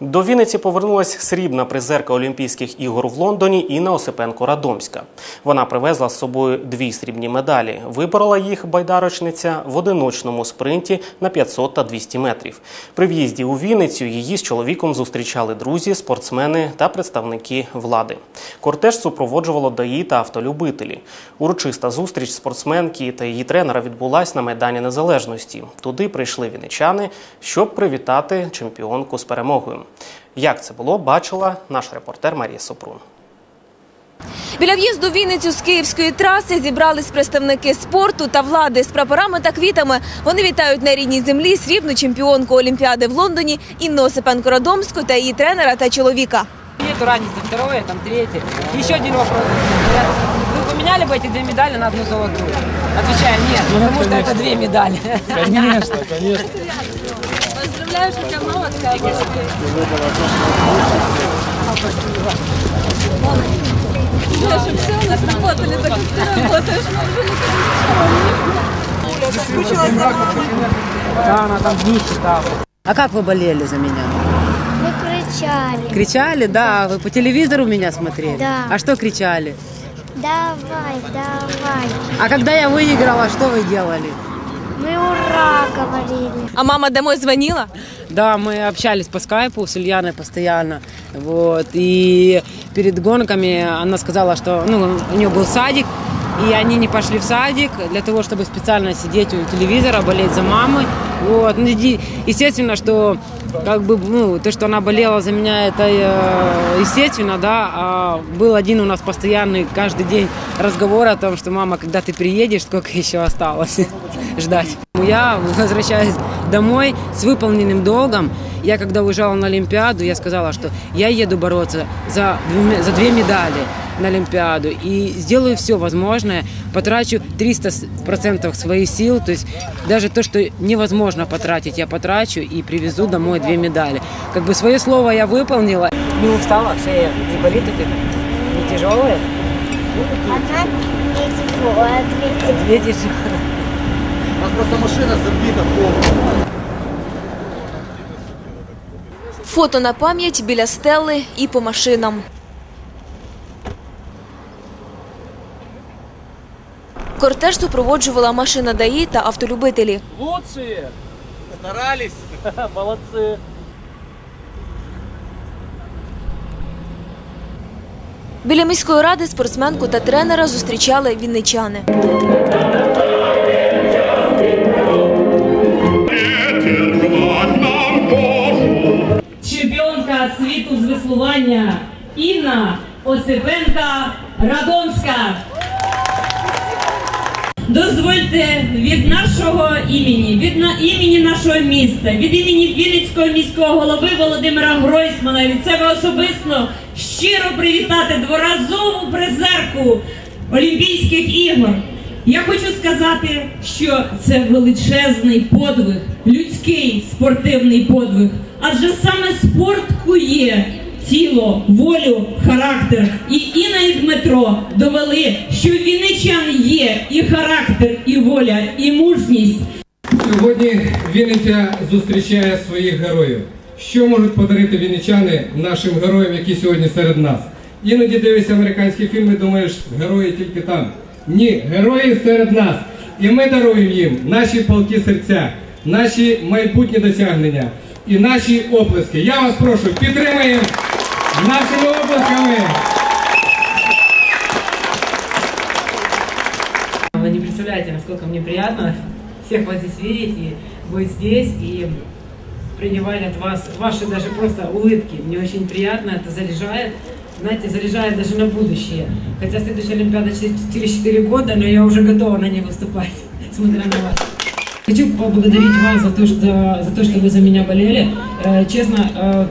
До Вінниці повернулась срібна призерка Олімпійських ігор в Лондоні Інна Осипенко Радомська. Вона привезла з собою дві срібні медалі. Виборола їх байдарочниця в одиночному спринті на 500 та 200 метрів. При в'їзді у Вінницю її з чоловіком зустрічали друзі, спортсмени та представники влади. Кортеж супроводжувало ДАІ та автолюбителі. Урочиста зустріч спортсменки та її тренера відбулась на Майдані Незалежності. Туди прийшли вінничани, щоб привітати чемпіонку з перемогою. Як це було, бачила наш репортер Марія Супрун. Біля в'їзду в Вінницю з київської траси зібрались представники спорту та влади з прапорами та квітами. Вони вітають на рідній землі срібну чемпіонку Олімпіади в Лондоні Інну Осипенко Радомську та її тренера та чоловіка. Нету разницы, второе, там третье. Еще один вопрос. Вы поменяли бы эти две медали на одну золотую? Отвечаю, нет, потому что это две медали. Конечно, конечно. Поздравляю, що ця молодка. Чтобы все у нас работали, так как ты работаешь, Да, она там вместе, да. А как вы болели за меня? Мы кричали. Кричали, да? Вы по телевизору меня смотрели? Да. А что кричали? Давай, давай. А когда я выиграла, что вы делали? Мы ура говорили. А мама домой звонила? Да, мы общались по скайпу с Ульяной постоянно. Вот. И перед гонками она сказала, что ну, у нее был садик, и они не пошли в садик для того, чтобы специально сидеть у телевизора, болеть за мамой. Вот. Ну, естественно, что как бы, ну, то, что она болела за меня, это э, естественно, да. А был один у нас постоянный каждый день разговор о том, что мама, когда ты приедешь, сколько еще осталось ждать. Я возвращаюсь домой с выполненным долгом. Я когда уезжала на Олимпиаду, я сказала, что я еду бороться за, две- за две медали на Олимпиаду и сделаю все возможное, потрачу 300% своих сил, то есть даже то, что невозможно потратить, я потрачу и привезу домой две медали. Как бы свое слово я выполнила. Не устала, шея не болит это? Не тяжелая? Одна не тяжело, две Две тяжелые. Просто машина забита повністю. Фото на пам'ять біля стели і по машинам. Кортеж супроводжувала машина ДАІ та автолюбителі. Лучшие. Старались. Молодцы. Біля міської ради спортсменку та тренера зустрічали вінничани. Світу з веслування Інна Осипенка Радомська. Дозвольте від нашого імені, від на імені нашого міста, від імені Вінницького міського голови Володимира Гройсмана від себе особисто щиро привітати дворазову призерку Олімпійських ігор. Я хочу сказати, що це величезний подвиг, людський спортивний подвиг. Адже саме спорт кує тіло, волю, характер. І Інна і Дмитро довели, що вінничан є і характер, і воля, і мужність. Сьогодні Вінниця зустрічає своїх героїв. Що можуть подарити вінничани нашим героям, які сьогодні серед нас? Іноді дивишся американські фільми, думаєш, герої тільки там. Ні, герої серед нас. І ми даруємо їм наші палки серця, наші майбутні досягнення і наші оплески. Я вас прошу, підтримаємо нашими оплесками. Вы не представляете, насколько мне приятно всех вас здесь видеть и быть здесь и принимать от вас ваши даже просто улыбки. Мне очень приятно, это заряжает. Знаете, заряжает даже на будущее. Хотя следующая Олимпиада через через 4 года, но я уже готова на ней выступать, смотря на вас. Хочу поблагодарить вас за то, что, за то, что вы за меня болели. Э, честно, э,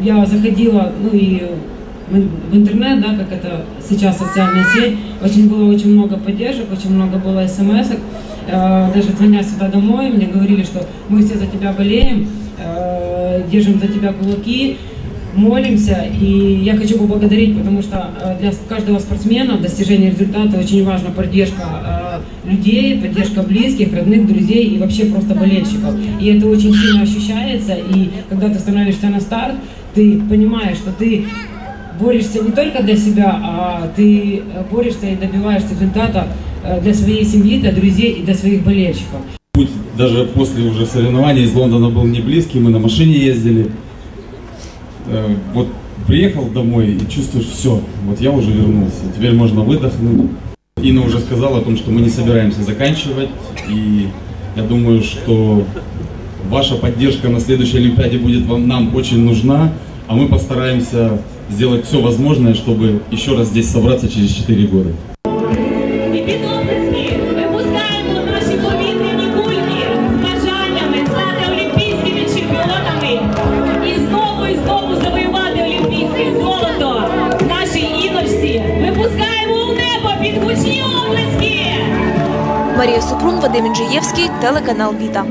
я заходила, ну и в ин- в интернет, да, как это сейчас социальная сеть, очень было очень много поддержек, очень много было смс даже звоня сюда домой, мне говорили, что мы все за тебя болеем, э, держим за тебя кулаки, молимся, и я хочу поблагодарить, потому что э, для каждого спортсмена в достижении результата очень важна поддержка э, людей, поддержка близких, родных, друзей и вообще просто болельщиков. И это очень сильно ощущается. И когда ты становишься на старт, ты понимаешь, что ты борешься не только для себя, а ты борешься и добиваешься результата э, для своей семьи, для друзей и для своих болельщиков. Путь даже после уже соревнований из Лондона был не близкий, мы на машине ездили. Э, Вот приехал домой и чувствуешь, все, вот я уже вернулся, теперь можно выдохнуть. Инна уже сказала о том, что мы не собираемся заканчивать, и я думаю, что ваша поддержка на следующей Олимпиаде будет вам, нам очень нужна, а мы постараемся сделать все возможное, чтобы еще раз здесь собраться через 4 года. іночці. Випускаємо у небо під гучні оплески! Марія Супрун, Вадим Інжиєвський, телеканал Віта.